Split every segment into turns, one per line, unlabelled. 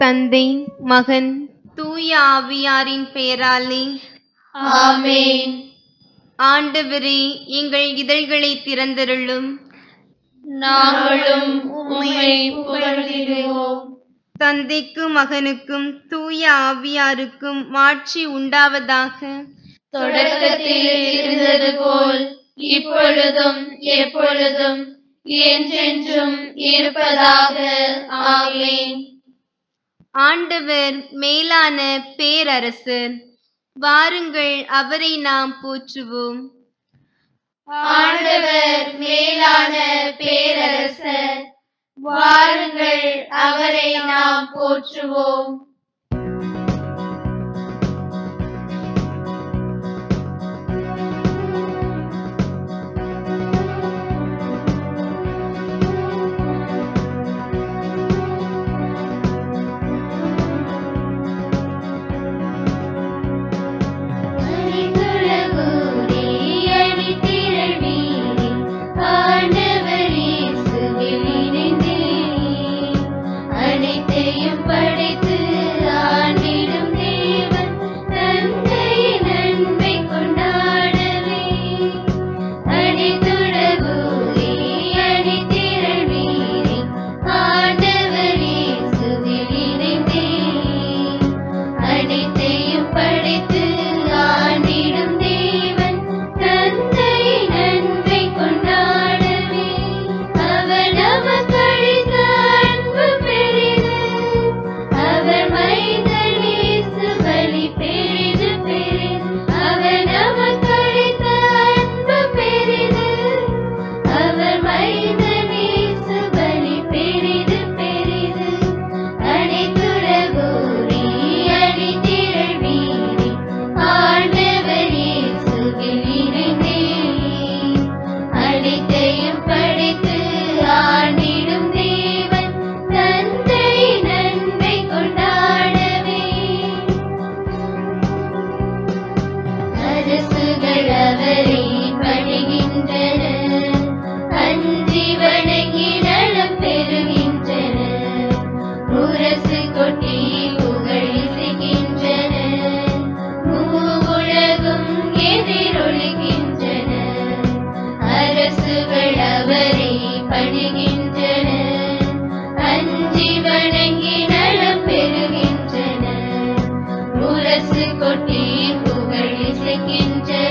தந்தை மகன் தூய ஆவியாரின் பெயராலே
ஆமென்.
ஆண்டவரே எங்கள் இதழ்களை திறந்தருளும்.
நாங்களும் உம்மை புகழ்கிறோம்
தந்தைக்கும் மகனுக்கும் தூய ஆவியாருக்கும் மாட்சி உண்டாவதாக.
தொடக்கத்தில் இருந்தது போல் இப்பொழுதும் எப்பொழுதும் என்றென்றும் இருப்பதாக. ஆமென்.
ஆண்டவர் மேலான பேரரசர் வாருங்கள் அவரை நாம் போற்றுவோம்.
ஆண்டவர் மேலான பேரரசர் வாருங்கள் அவரை நாம் போற்றுவோம்.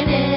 burning.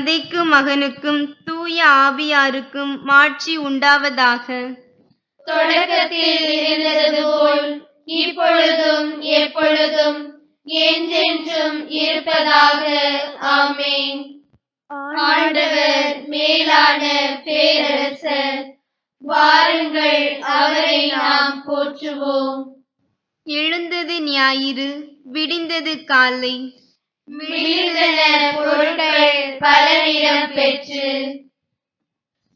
தந்தைக்கும் மகனுக்கும் தூய ஆவியாருக்கும் மாட்சி உண்டாவதாக.
தொடக்கத்தில் இருந்தது போல் இப்பொழுதும் எப்பொழுதும் என்றென்றும் இருப்பதாக. ஆமென். ஆண்டவர் மேலான பேரரசர் வாருங்கள் அவரை நாம் போற்றுவோம்.
எழுந்தது ஞாயிறு விடிந்தது காலை.
விழுந்தன பொருட்கள் பல பெற்று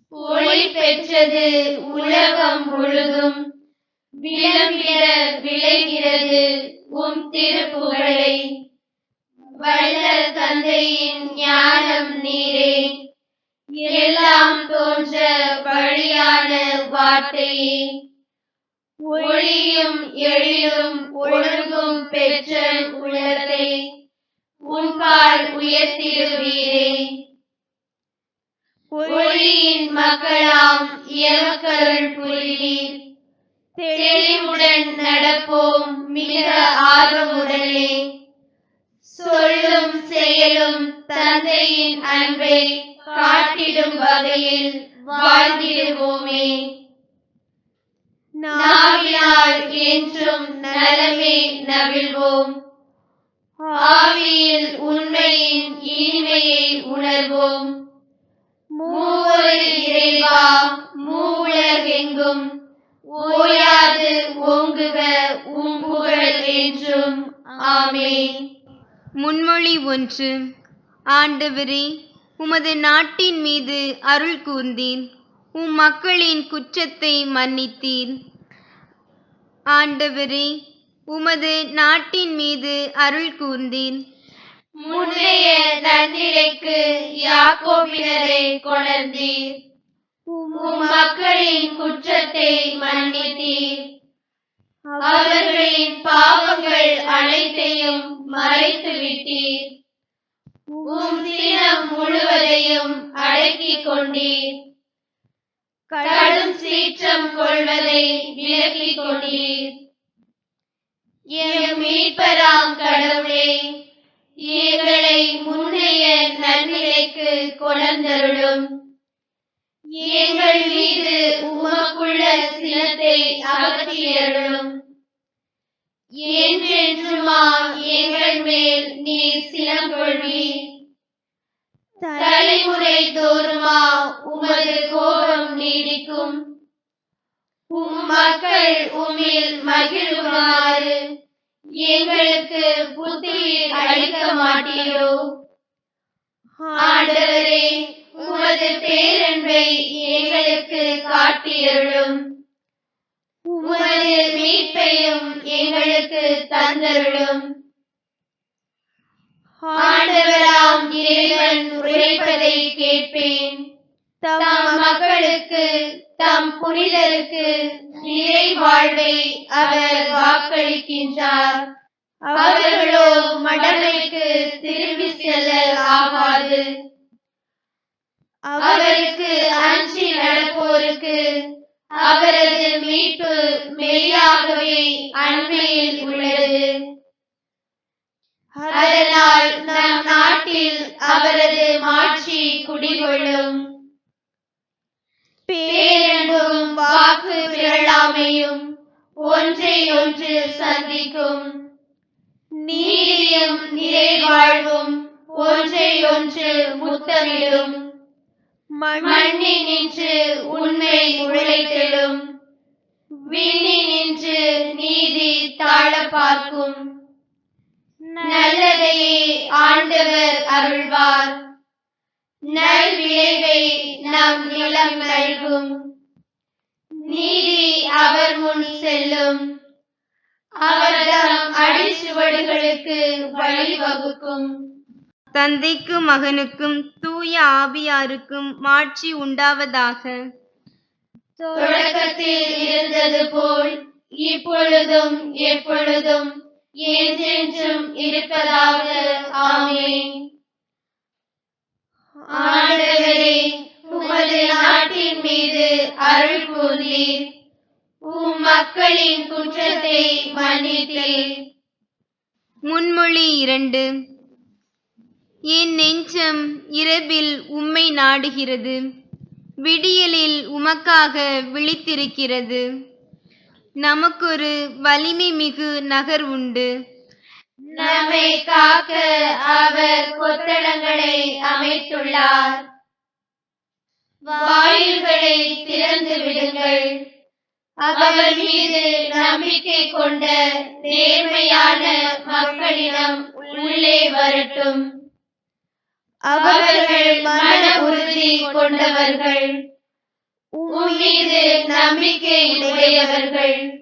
ஒளி பெற்றது உலகம் முழுதும். விளம்பிட விளைகிறது உம் திருப்புகழை. வல்ல தந்தையின் ஞானம் நீரே. எல்லாம் தோன்ற வழியான வார்த்தையே. ஒளியும் எழிலும் ஒழுங்கும் பெற்ற உலகத்தை உன்பால் உயர்த்திடுவீரே ஒளியின் மக்களாம் எமக்கருள் புரிவீர் தெளிவுடன் நடப்போம் மிக ஆர்வமுடனே. சொல்லும் செயலும் தந்தையின் அன்பை காட்டிடும் வகையில் வாழ்ந்திடுவோமே. நாவினால் என்றும் நலமே நவிழ்வோம். ஆவியில் உண்மையின் இனிமையை உணர்வோம். மூவொரு இறைவா மூவுலகெங்கும். ஓயாது ஓங்குக உம்புகழ் என்றும். ஆமே
முன்மொழி ஒன்று. ஆண்டவரே உமது நாட்டின் மீது அருள் கூர்ந்தீர். உம் மக்களின் குற்றத்தை மன்னித்தீர். ஆண்டவரே உமது நாட்டின் மீது அருள் கூர்ந்தீர்
முன்னைய நன்னிலைக்கு யாக்கோபினரை கொணர்ந்தீர். மக்களின் குற்றத்தை மன்னித்தீர். அவர்களின் பாவங்கள் அனைத்தையும் மறைத்து விட்டீர் உம் சினம் முழுவதையும் அடக்கிக் கொண்டீர். கடும் சீற்றம் கொள்வதை விலக்கிக் கொண்டீர். மீட்பராம் கடவுளே எங்களை முன்னைய நன்னிலைக்கு கொணர்ந்தருளும். எங்கள் மீது உமக்குள்ள சினத்தை அகற்றியருளும். என்றென்றுமா எங்கள் மேல் நீர் சினம் கொள்வீர். தலைமுறை தோறுமா உமது கோபம் உம் மக்கள் உம்மில் மகிழுமாறு. எங்களுக்கு புத்துயிர் அளிக்க மாட்டீரோ? ஆண்டவரே உமது பேரன்பை எங்களுக்கு காட்டியருளும். உமது மீட்பையும் எங்களுக்கு தந்தருளும். ஆண்டவராம் இறைவன் உரைப்பதை கேட்பேன். தம் மக்களுக்கு தம் புனிதருக்கு நிறை வாழ்வை அவர் வாக்களிக்கின்றார். அவர்களோ மடமைக்கு திரும்பி செல்ல ஆகாது. அவருக்கு அஞ்சி நடப்போருக்கு அவரது மீட்பு மெய்யாகவே அண்மையில் உள்ளது. அதனால் நம் நாட்டில் அவரது மாட்சி குடிகொள்ளும். வாக்கு பிறழாமையும் ஒன்றை ஒன்று சந்திக்கும். நீதியும் நிறைவாழ்வும் ஒன்றை ஒன்று முத்தமிடும். மண்ணி நின்று உண்மை உழைத்தெழும் விண்ணி நின்று நீதி தாழ பார்க்கும் நல்லதையே ஆண்டவர் அருள்வார். நல் விளைவை நம் நிலம் நல்கும். நீதி அவர் முன் செல்லும். அவர் தம் அடிச்சுவடுகளுக்கு வழிவகுக்கும்
தந்தைக்கும் மகனுக்கும் தூய ஆவியாருக்கும் மாட்சி உண்டாவதாக.
தொடக்கத்தில் இருந்தது போல் இப்பொழுதும் எப்பொழுதும் என்றென்றும் இருப்பதாக. ஆமென். கூர்ந்தீர் உம் மக்களின் குற்றத்தை மன்னித்தீர்
முன்மொழி இரண்டு.
என் நெஞ்சம் இரவில் உம்மை நாடுகிறது. விடியலில் உமக்காக விழித்திருக்கிறது. நமக்கொரு வலிமை மிகு நகர் உண்டு.
நம்மை காக்க அவர் கொத்தளங்களை அமைத்துள்ளார். வாயில்களை திறந்து விடுங்கள். அவர் மீது நம்பிக்கை கொண்ட நேர்மையான மக்களிடம் உள்ளே வரட்டும். அவர்கள் மன உறுதி கொண்டவர்கள். உம் மீது நம்பிக்கை உடையவர்கள்.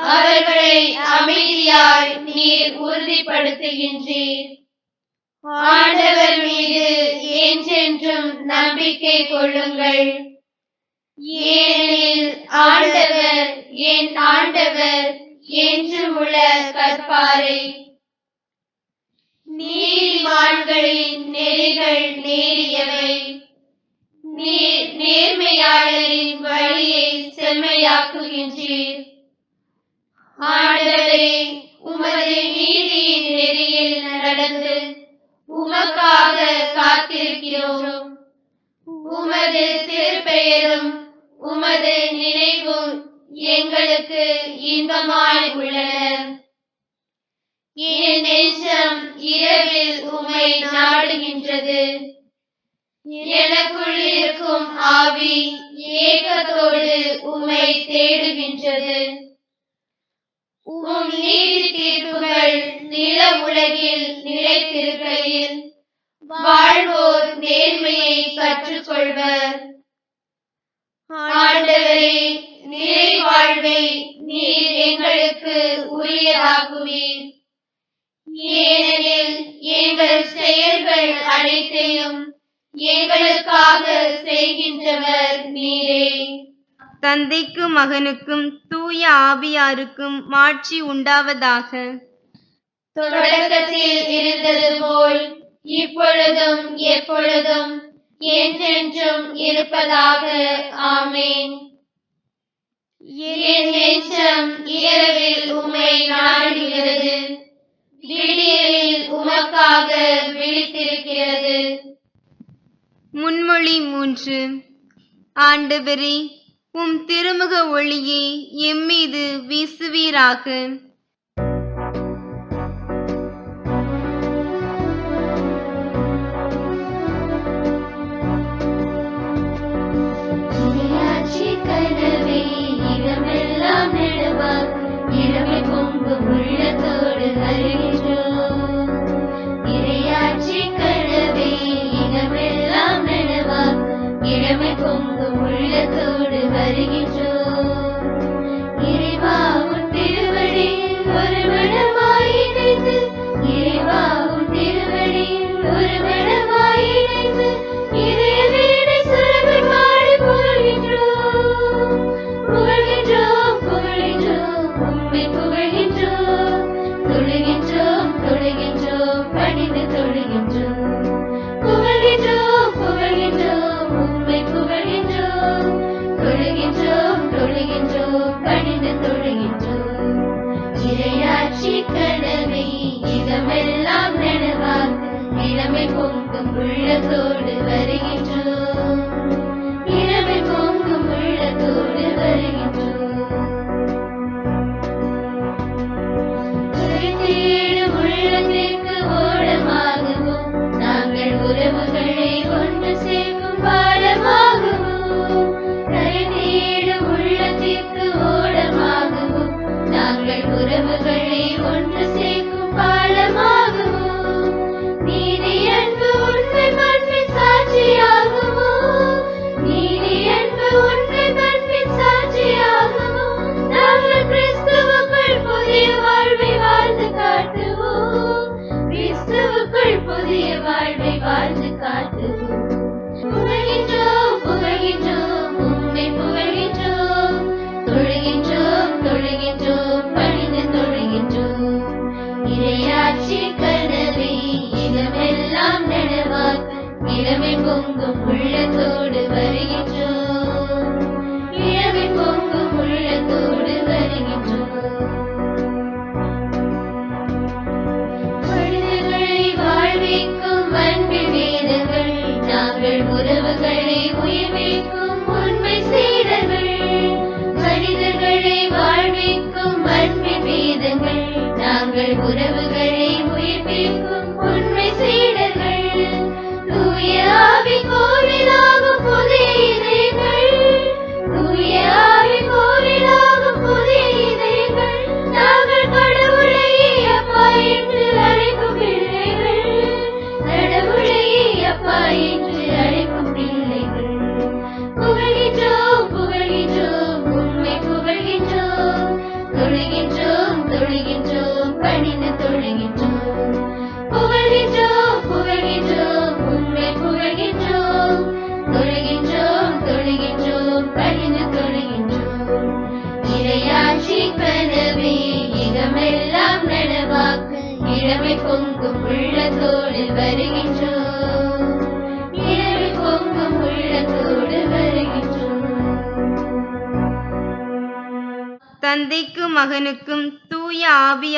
அவர்களை அமைதியாய் நீர் உறுதிப்படுத்துகின்றீர். ஆண்டவர் மீது என்றென்றும் நம்பிக்கை கொள்ளுங்கள். ஏனெனில் ஆண்டவர் என் ஆண்டவர் என்றும் உள்ள கற்பாரை நீதிமான்களின் நெறிகள் நேரியவை. நீர் நேர்மையாளரின் வழியை செம்மையாக்குகின்றீர். ஆண்டவரே உமது நீதி உமக்காக காத்திருக்கிறோம். உமது திருப்பெயரும் உமது நினைவும் எங்களுக்கு இன்பமாய் உள்ளன என் நெஞ்சம் இரவில் உமை நாடுகின்றது. எனக்குள் இருக்கும் ஆவி ஏக்கத்தோடு உமை தேடுகின்றது. உம் நீதி தீர்ப்புகள் நில உலகில் நிலைத்திருக்கையில் வாழ்வோர் நேர்மையை கற்றுக்கொள்வர். ஆண்டவரே நிலை வாழ்வை நீர் எங்களுக்கு உரியதாக்குவீர். ஏனெனில் எங்கள் செயல்கள் அனைத்தையும் எங்களுக்காக செய்கின்றவர் நீரே.
தந்தைக்கும் மகனுக்கும் தூய ஆவியாருக்கும் மாட்சி உண்டாவதாக.
தொடக்கத்தில் இருந்தது போல் இப்பொழுதும் எப்பொழுதும் என்றென்றும் இருப்பதாக. ஆமேன். என் நெஞ்சம் இரவில் உம்மை நாடுகிறது விடியலில் உமக்காக விழித்திருக்கிறது.
முன்மொழி மூன்று. ஆண்டவரே உம் திருமுக ஒளியை எம்மீது வீசுவீராக.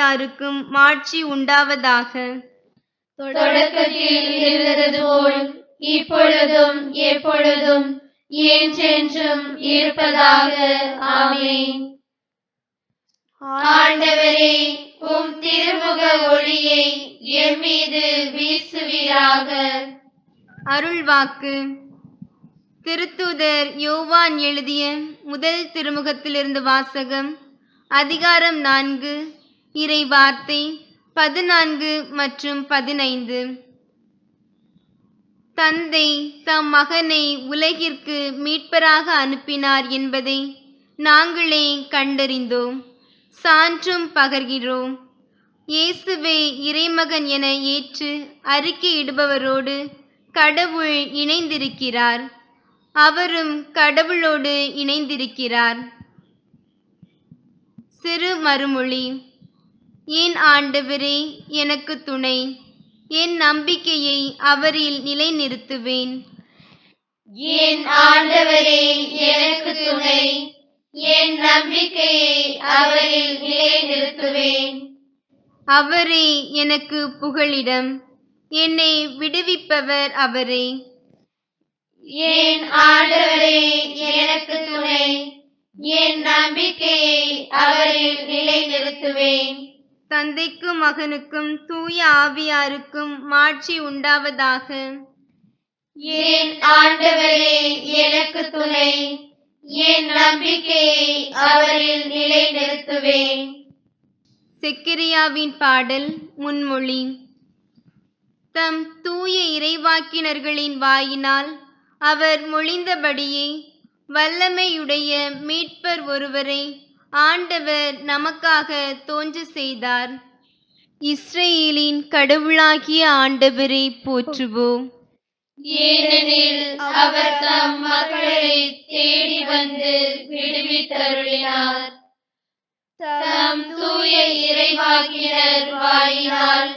ஆவியாருக்கும் மாட்சி உண்டாவதாக.
தொடக்கத்தில் இருந்தது போல் இப்பொழுதும் எப்பொழுதும் என்றென்றும் இருப்பதாக. ஆமென். ஆண்டவரே உம் திருமுக ஒளியை என் மீது வீசுவீராக.
அருள்வாக்கு. திருத்தூதர் யோவான் எழுதிய முதல் திருமுகத்திலிருந்து வாசகம் அதிகாரம் நான்கு இறை வார்த்தை பதினான்கு மற்றும் பதினைந்து. தந்தை தம் மகனை உலகிற்கு மீட்பராக அனுப்பினார் என்பதை நாங்களே கண்டறிந்தோம். சான்றும் பகர்கிறோம். இயேசுவே இறைமகன் என ஏற்று அறிக்கையிடுபவரோடு கடவுள் இணைந்திருக்கிறார். அவரும் கடவுளோடு இணைந்திருக்கிறார். சிறு மறுமொழி. என் ஆண்டவரே எனக்கு துணை. என் நம்பிக்கையை அவரில் நிலைநிறுத்துவேன்.
என் ஆண்டவரே எனக்கு துணை. என் நம்பிக்கையை அவரில் நிலைநிறுத்துவேன்.
அவரே எனக்கு புகலிடம். என்னை விடுவிப்பவர் அவரே.
என் ஆண்டவரே எனக்கு துணை. என் நம்பிக்கையை அவரில் நிலைநிறுத்துவேன்.
தந்தைக்கும் மகனுக்கும் தூய ஆவியாருக்கும் மாட்சி உண்டாவதாக.
என் ஆண்டவரே எனக்கு துணை. என் நம்பிக்கையை அவரில் நிலைநிறுத்துவேன்.
செக்கிரியாவின் பாடல் முன்மொழி. தம் தூய இறைவாக்கினர்களின் வாயினால் அவர் மொழிந்தபடியே வல்லமையுடைய மீட்பர் ஒருவரை ஆண்டவர் நமக்காக தோன்ற செய்தார். இஸ்ரேலின் கடவுளாகிய ஆண்டவரை போற்றுவோம்.
ஏனெனில் அவர் தம் மக்களை தேடி வந்து விடுவித்தருளினார். தம் தூய இறைவாக்கினர் வாயினால்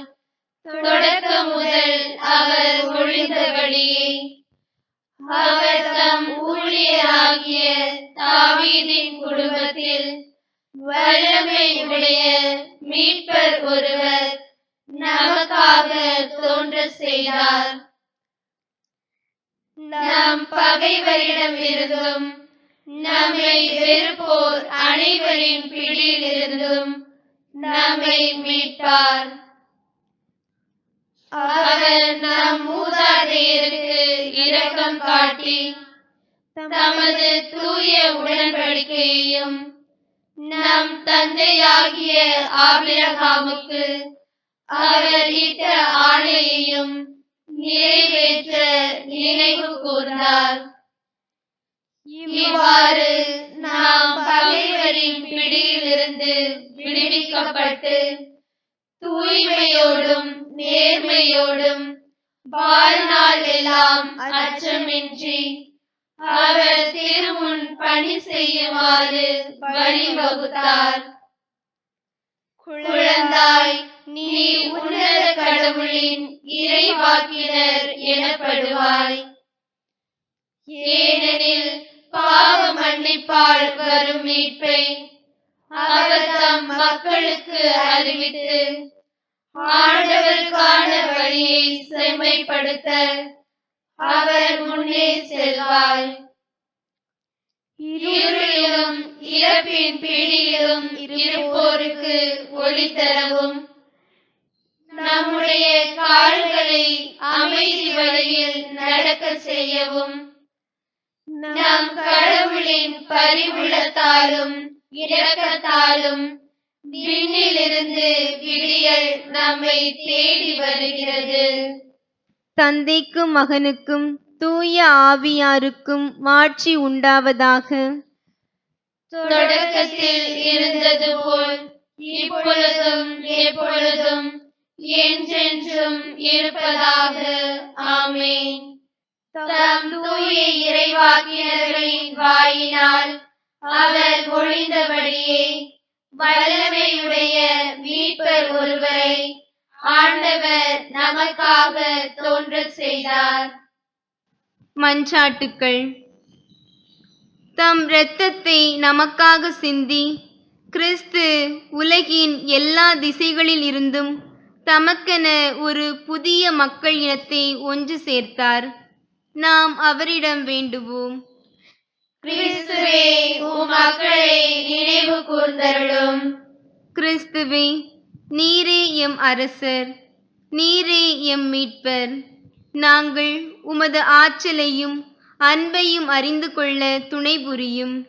தொடக்கம் முதல் அவர் ஒழிந்தபடியே அவர் தம் ஊழியராகிய தாவீதின் குடும்பத்தில் வல்லமை உடைய மீட்பர் ஒருவர் நமக்காக தோன்ற செய்தார். நம் பகைவரிடம் இருந்தும் நம்மை வெறுப்போர் அனைவரின் பிடியில் இருந்தும் நம்மை மீட்பார். அவர் நம் மூதாதையருக்கு இரக்கம் காட்டி தமது தூய உடன்படிக்கையையும் நம் தந்தையாகிய ஆபிரகாமுக்கு அவர் இட்ட ஆணையையும் நிறைவேற்ற நினைவு கூர்ந்தார். இவ்வாறு நாம் பகைவரின் பிடியிலிருந்து விடுவிக்கப்பட்டு தூய்மையோடும் நேர்மையோடும் வாழ்நாள் எல்லாம் அச்சமின்றி அவர் திருமுன் பணி செய்யுமாறு வழிவகுத்தார் குழந்தாய் நீ உன்னத கடவுளின் இறைவாக்கினர் எனப்படுவாய். ஏனெனில் பாவ மன்னிப்பால் வரும் மீட்பை அவர் தம் மக்களுக்கு அறிவித்து ஆண்டவருக்கான வழியை செம்மைப்படுத்த அவர் முன்னே செல்வார் இருளிலும் இறப்பின் பிடியிலும் இருப்போருக்கு ஒளி தரவும். நம்முடைய கால்களை அமைதி வழியில் நடக்க செய்யவும். நம் கடவுளின் பரிவுளத்தாலும் இரக்கத்தாலும் விண்ணிலிருந்து விடி நம்மை தேடி வருகிறது.
தந்தைக்கும் மகனுக்கும் தூய ஆவியாருக்கும் மாட்சி உண்டாவதாக.
தொடக்கத்தில் இருந்தது போல் இப்பொழுதும் எப்பொழுதும் என்றென்றும் இருப்பதாக. ஆமென். தம் தூய இறைவாக்கினர்களின் வாயினால் அவர் ஒழிந்தபடியே வல்லமையுடைய மீட்பர் ஒருவரை ஆண்டவர் நமக்காக தோன்ற செய்தார்.
மஞ்சாட்டுக்கள். தம் இரத்தத்தை நமக்காக சிந்தி கிறிஸ்து உலகின் எல்லா திசைகளில் இருந்தும் தமக்கென ஒரு புதிய மக்கள் இனத்தை ஒன்று சேர்த்தார். நாம் அவரிடம் வேண்டுவோம்.
கிறிஸ்துவே உம் மக்களை நினைவு கூர்ந்தருளும்.
கிறிஸ்துவே நீரே எம் அரசர் நீரே எம் மீட்பர். நாங்கள் உமது ஆற்றலையும் அன்பையும் அறிந்து கொள்ள துணை புரியும்.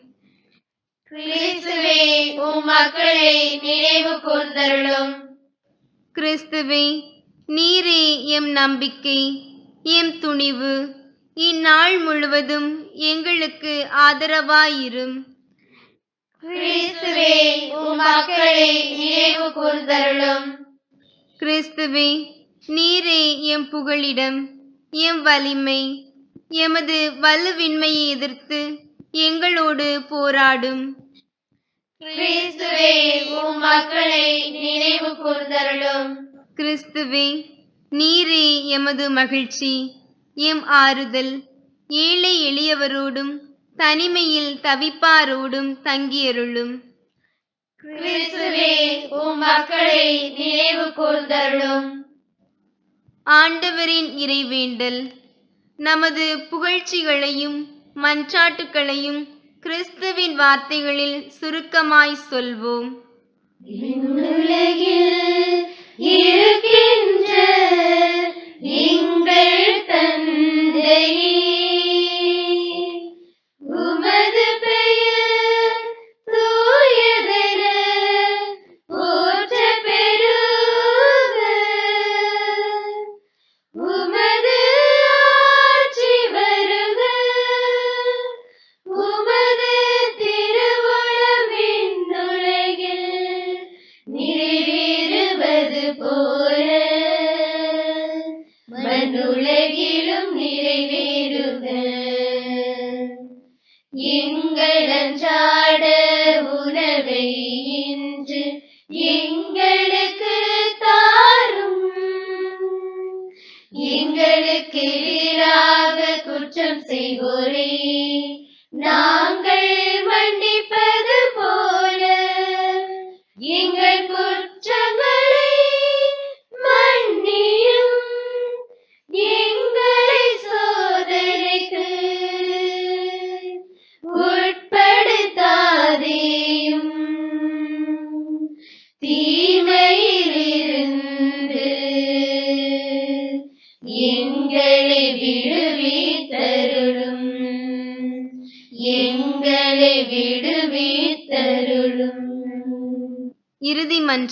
கிறிஸ்துவே உம் மக்களை நினைவு கூர்ந்தருளும்.
கிறிஸ்துவே நீரே எம் நம்பிக்கை எம் துணிவு. இந்நாள் முழுவதும் எங்களுக்கு ஆதரவாயிரும்.
கிறிஸ்துவே மக்களை நினைவு கூர்ந்தருளும்.
கிறிஸ்துவே நீரே எம் புகழிடம் எம் வலிமை எமது வலுவின்மையை எதிர்த்து எங்களோடு போராடும்.
கிறிஸ்துவே உம் மக்களை நினைவு கூர்ந்தருளும்.
கிறிஸ்துவே நீரே எமது மகிழ்ச்சி எம் ஆறுதல் ஏழை எளியவரோடும் தனிமையில் தவிப்பாரோடும் தங்கியருளும்.
கிறிஸ்துவே உம் மக்களை நினைவு கூர்ந்தருளும்.
ஆண்டவரின் இறைவேண்டல். நமது புகழ்ச்சிகளையும் மன்றாட்டுக்களையும் கிறிஸ்துவின் வார்த்தைகளில் சுருக்கமாய் சொல்வோம்.
இருக்கின்ற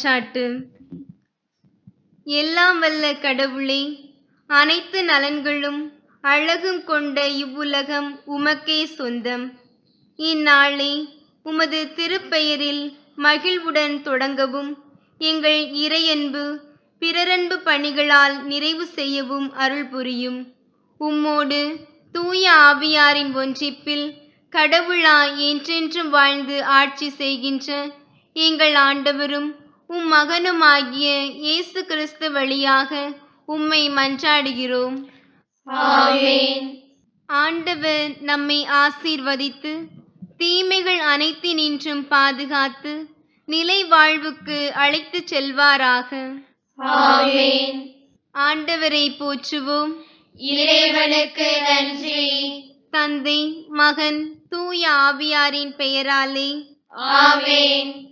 இறுதி எல்லாம் வல்ல கடவுளே அனைத்து நலன்களும் அழகும் கொண்ட இவ்வுலகம் உமக்கே சொந்தம். இந்நாளை உமது திருப்பெயரில் மகிழ்வுடன் தொடங்கவும் எங்கள் இறையன்பு பிறரன்பு பணிகளால் நிறைவு செய்யவும் அருள் புரியும். உம்மோடு தூய ஆவியாரின் ஒன்றிப்பில் கடவுளாய் என்றென்றும் வாழ்ந்து ஆட்சி செய்கின்ற எங்கள் ஆண்டவரும் உம் மகனுமாகிய இயேசு கிறிஸ்து வழியாக உம்மை மன்றாடுகிறோம். ஆண்டவர் நம்மை ஆசீர்வதித்து தீமைகள் அனைத்தினின்றும் பாதுகாத்து நிலை வாழ்வுக்கு அழைத்துச் செல்வாராக. ஆண்டவரை போற்றுவோம்.
இறைவனுக்கு நன்றி.
தந்தை மகன் தூய ஆவியாரின் பெயராலே.
ஆமென்.